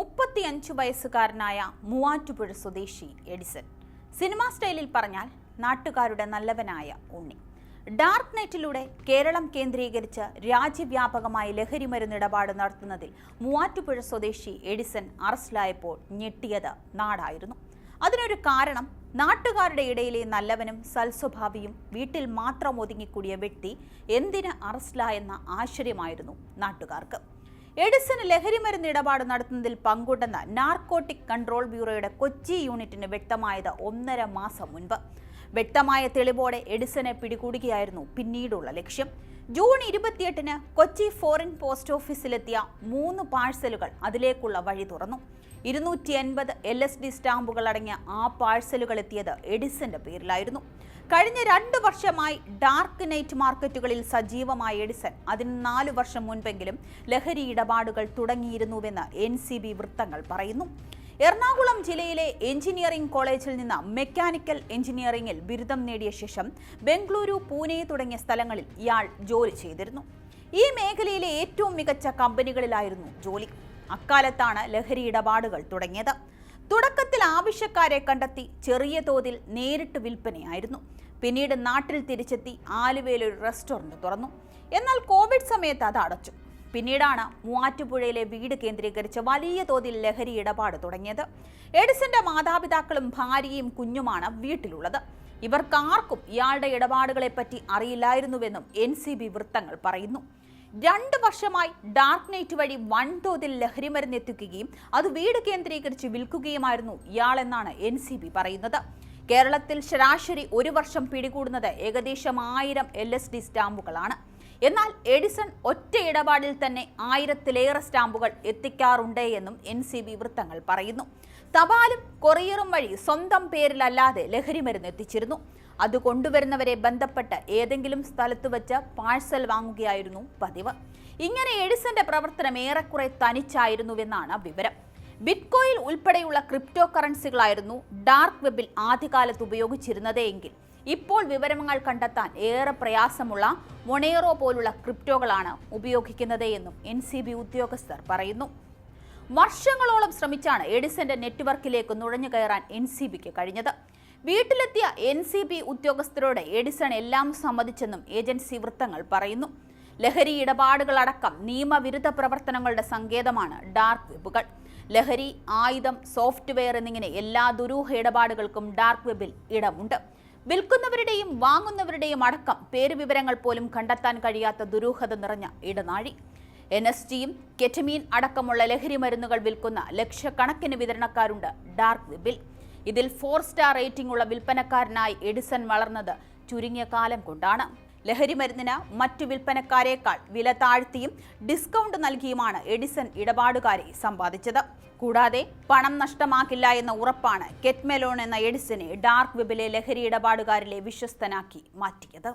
മുപ്പത്തിയഞ്ച് വയസ്സുകാരനായ മൂവാറ്റുപുഴ സ്വദേശി എഡിസൺ. സിനിമാ സ്റ്റൈലിൽ പറഞ്ഞാൽ നാട്ടുകാരുടെ നല്ലവനായ ഉണ്ണി. ഡാർക്ക് നെറ്റിലൂടെ കേരളം കേന്ദ്രീകരിച്ച് രാജ്യവ്യാപകമായി ലഹരി ഇടപാട് നടത്തുന്നതിൽ മൂവാറ്റുപുഴ സ്വദേശി എഡിസൺ അറസ്റ്റിലായപ്പോൾ ഞെട്ടിയത് നാടായിരുന്നു. അതിനൊരു കാരണം നാട്ടുകാരുടെ ഇടയിലെ നല്ലവനും സൽസ്വഭാവിയും വീട്ടിൽ മാത്രം ഒതുങ്ങിക്കൂടിയ വ്യക്തി എന്തിന് അറസ്റ്റിലായെന്ന ആശ്ചര്യമായിരുന്നു നാട്ടുകാർക്ക്. എഡിസന് ലഹരിമരുന്ന് ഇടപാട് നടത്തുന്നതിൽ പങ്കുണ്ടെന്ന നാർക്കോട്ടിക് കൺട്രോൾ ബ്യൂറോയുടെ കൊച്ചി യൂണിറ്റിന് വ്യക്തമായത് ഒന്നര മാസം മുൻപ്. വ്യക്തമായ തെളിവോടെ എഡിസനെ പിടികൂടുകയായിരുന്നു പിന്നീടുള്ള ലക്ഷ്യം. ജൂൺ ഇരുപത്തിയെട്ടിന് കൊച്ചി ഫോറിൻ പോസ്റ്റ് ഓഫീസിലെത്തിയ മൂന്ന് പാഴ്സലുകൾ അതിലേക്കുള്ള വഴി തുറന്നു. ഇരുന്നൂറ്റി എൺപത് എൽ എസ് ഡി സ്റ്റാമ്പുകൾ അടങ്ങിയ ആ പാഴ്സലുകൾ എത്തിയത് എഡിസന്റെ പേരിലായിരുന്നു. കഴിഞ്ഞ രണ്ട് വർഷമായി ഡാർക്ക് നൈറ്റ് മാർക്കറ്റുകളിൽ സജീവമായ എഡിസൺ. അതിന് നാല് വർഷം മുൻപെങ്കിലും ലഹരി ഇടപാടുകൾ തുടങ്ങിയിരുന്നുവെന്ന് എൻ സി ബി വൃത്തങ്ങൾ പറയുന്നു. എറണാകുളം ജില്ലയിലെ എഞ്ചിനീയറിംഗ് കോളേജിൽ നിന്ന് മെക്കാനിക്കൽ എഞ്ചിനീയറിംഗിൽ ബിരുദം നേടിയ ശേഷം ബംഗളൂരു പൂനെ തുടങ്ങിയ സ്ഥലങ്ങളിൽ ഇയാൾ ജോലി ചെയ്തിരുന്നു. ഈ മേഖലയിലെ ഏറ്റവും മികച്ച കമ്പനികളിലായിരുന്നു ജോലി. അക്കാലത്താണ് ലഹരി ഇടപാടുകൾ തുടങ്ങിയത്. തുടക്കത്തിൽ ആവശ്യക്കാരെ കണ്ടെത്തി ചെറിയ തോതിൽ നേരിട്ട് വിൽപ്പനയായിരുന്നു. പിന്നീട് നാട്ടിൽ തിരിച്ചെത്തി ആലുവയിൽ ഒരു റെസ്റ്റോറന്റ് തുറന്നു. എന്നാൽ കോവിഡ് സമയത്ത് അത് അടച്ചു പിന്നീടാണ് മൂവാറ്റുപുഴയിലെ വീട് കേന്ദ്രീകരിച്ച് വലിയ തോതിൽ ലഹരി ഇടപാട് തുടങ്ങിയത്. എഡിസന്റെ മാതാപിതാക്കളും ഭാര്യയും കുഞ്ഞുമാണ് വീട്ടിലുള്ളത്. ഇവർക്കാർക്കും ഇയാളുടെ ഇടപാടുകളെപ്പറ്റി അറിയില്ലായിരുന്നുവെന്നും എൻ സി ബി വൃത്തങ്ങൾ പറയുന്നു. രണ്ട് വർഷമായി ഡാർക്ക് നൈറ്റ് വഴി വൻതോതിൽ ലഹരിമരുന്ന് എത്തിക്കുകയും അത് വീട് കേന്ദ്രീകരിച്ച് വിൽക്കുകയുമായിരുന്നു ഇയാളെന്നാണ് എൻ സി ബി പറയുന്നത്. കേരളത്തിൽ ശരാശരി ഒരു വർഷം പിടികൂടുന്നത് ഏകദേശം ആയിരം എൽ എസ് ഡി സ്റ്റാമ്പുകളാണ്. എന്നാൽ എഡിസൺ ഒറ്റ ഇടപാടിൽ തന്നെ ആയിരത്തിലേറെ സ്റ്റാമ്പുകൾ എത്തിക്കാറുണ്ട് എന്നും എൻ സി ബി വൃത്തങ്ങൾ പറയുന്നു. തപാലും കൊറിയറും വഴി സ്വന്തം പേരിലല്ലാതെ ലഹരി മരുന്ന് എത്തിച്ചിരുന്നു. അത് കൊണ്ടുവരുന്നവരെ ബന്ധപ്പെട്ട് ഏതെങ്കിലും സ്ഥലത്ത് വെച്ച് പാഴ്സൽ വാങ്ങുകയായിരുന്നു പതിവ്. ഇങ്ങനെ എഡിസന്റെ പ്രവർത്തനം ഏറെക്കുറെ തനിച്ചായിരുന്നുവെന്നാണ് വിവരം. ബിറ്റ്കോയിൽ ഉൾപ്പെടെയുള്ള ക്രിപ്റ്റോ കറൻസികളായിരുന്നു ഡാർക്ക് വെബിൽ ആദ്യകാലത്ത് ഉപയോഗിച്ചിരുന്നതെങ്കിൽ ഇപ്പോൾ വിവരങ്ങൾ കണ്ടെത്താൻ ഏറെ പ്രയാസമുള്ള മൊണേറോ പോലുള്ള ക്രിപ്റ്റോകളാണ് ഉപയോഗിക്കുന്നത് എന്നും എൻ സി ബി ഉദ്യോഗസ്ഥർ പറയുന്നു. വർഷങ്ങളോളം ശ്രമിച്ചാണ് എഡിസന്റെ നെറ്റ്വർക്കിലേക്ക് നുഴഞ്ഞു കയറാൻ എൻ സി ബിക്ക് കഴിഞ്ഞത്. വീട്ടിലെത്തിയ എൻ സി ബി ഉദ്യോഗസ്ഥരോട് എഡിസൺ എല്ലാം സമ്മതിച്ചെന്നും ഏജൻസി വൃത്തങ്ങൾ പറയുന്നു. ലഹരി ഇടപാടുകളടക്കം നിയമവിരുദ്ധ പ്രവർത്തനങ്ങളുടെ സങ്കേതമാണ് ഡാർക്ക് വെബുകൾ. ലഹരി ആയുധം സോഫ്റ്റ്വെയർ എന്നിങ്ങനെ എല്ലാ ദുരൂഹ ഇടപാടുകൾക്കും ഡാർക്ക് വെബിൽ ഇടമുണ്ട്. വിൽക്കുന്നവരുടെയും വാങ്ങുന്നവരുടെയും അടക്കം പേരുവിവരങ്ങൾ പോലും കണ്ടെത്താൻ കഴിയാത്ത ദുരൂഹത നിറഞ്ഞ ഇടനാഴി. എൻ എസ് ടിയും കെറ്റമീൻ അടക്കമുള്ള ലഹരി മരുന്നുകൾ വിൽക്കുന്ന ലക്ഷക്കണക്കിന് വിതരണക്കാരുണ്ട് ഡാർക്ക് വെബിൽ. ഇതിൽ ഫോർ സ്റ്റാർ റേറ്റിംഗ് ഉള്ള വിൽപ്പനക്കാരനായി എഡിസൺ വളർന്നത് ചുരുങ്ങിയ കാലം കൊണ്ടാണ്. ലഹരി മരുന്നിന് മറ്റു വിൽപ്പനക്കാരേക്കാൾ വില താഴ്ത്തിയും ഡിസ്കൗണ്ട് നൽകിയുമാണ് എഡിസൺ ഇടപാടുകാരെ സമ്പാദിച്ചത്. കൂടാതെ പണം നഷ്ടമാക്കില്ല എന്ന ഉറപ്പാണ് കെറ്റ്മെലോൺ എന്ന എഡിസനെ ഡാർക്ക് വെബിലെ ലഹരി ഇടപാടുകാരിലെ വിശ്വസ്തനാക്കി മാറ്റിയത്.